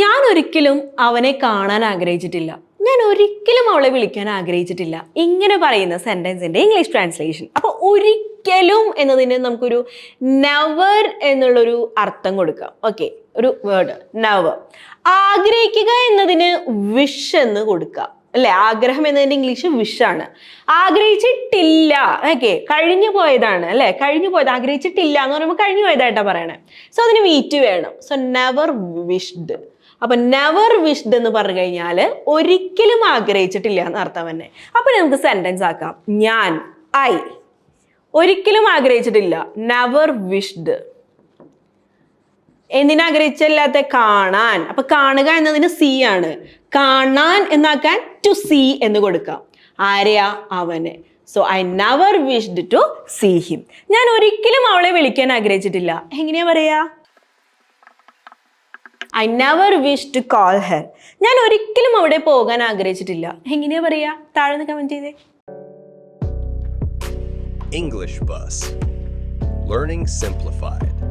ഞാൻ ഒരിക്കലും അവനെ കാണാൻ ആഗ്രഹിച്ചിട്ടില്ല. ഞാൻ ഒരിക്കലും അവളെ വിളിക്കാൻ ആഗ്രഹിച്ചിട്ടില്ല. ഇങ്ങനെ പറയുന്ന സെന്റൻസിന്റെ ഇംഗ്ലീഷ് ട്രാൻസ്ലേഷൻ അപ്പോൾ ഒരിക്കലും എന്നതിന് നമുക്കൊരു നവർ എന്നുള്ളൊരു അർത്ഥം കൊടുക്കാം. ഓക്കെ ഒരു വേർഡ് നവർ ആഗ്രഹിക്കുക എന്നതിന് വിഷ് എന്ന് കൊടുക്കാം. അല്ലെ? ആഗ്രഹം എന്നതിന്റെ ഇംഗ്ലീഷ് വിഷാണ് ആഗ്രഹിച്ചിട്ടില്ല. ഓക്കെ കഴിഞ്ഞു പോയതാണ്. അല്ലെ? കഴിഞ്ഞു പോയത്. ആഗ്രഹിച്ചിട്ടില്ല എന്ന് പറയുമ്പോൾ കഴിഞ്ഞു പോയതായിട്ടാണ് പറയണേ. സോ അതിന് വീറ്റ് വേണം. സോ നെവർ വിഷ്ഡ് അപ്പൊ നെവർ വിഷ്ഡ് എന്ന് പറഞ്ഞു കഴിഞ്ഞാൽ ഒരിക്കലും ആഗ്രഹിച്ചിട്ടില്ല എന്ന് അർത്ഥം തന്നെ. അപ്പൊ നമുക്ക് സെന്റൻസ് ആക്കാം. ഞാൻ ഐ ഒരിക്കലും ആഗ്രഹിച്ചിട്ടില്ല. നെവർ വിഷ്ഡ് എന്തിനാഗ്രഹിച്ചല്ലാത്ത? കാണാൻ. അപ്പൊ കാണുക എന്നതിന് സി ആണ്. കാണാൻ എന്നാക്കാൻ ടു സി എന്ന് കൊടുക്കാം. ആരെയാ? അവനെ. So I never wished to see him ഞാൻ ഒരിക്കലും അവളെ വിളിക്കാൻ ആഗ്രഹിച്ചിട്ടില്ല. എങ്ങനെയാ പറയാ? I never wish to call her ഞാൻ ഒരിക്കലും അവിടെ പോകാൻ ആഗ്രഹിച്ചിട്ടില്ല. എങ്ങനെയാ പറയാ? താഴെ കമന്റ് ചെയ്തേ. English bus Learning Simplified.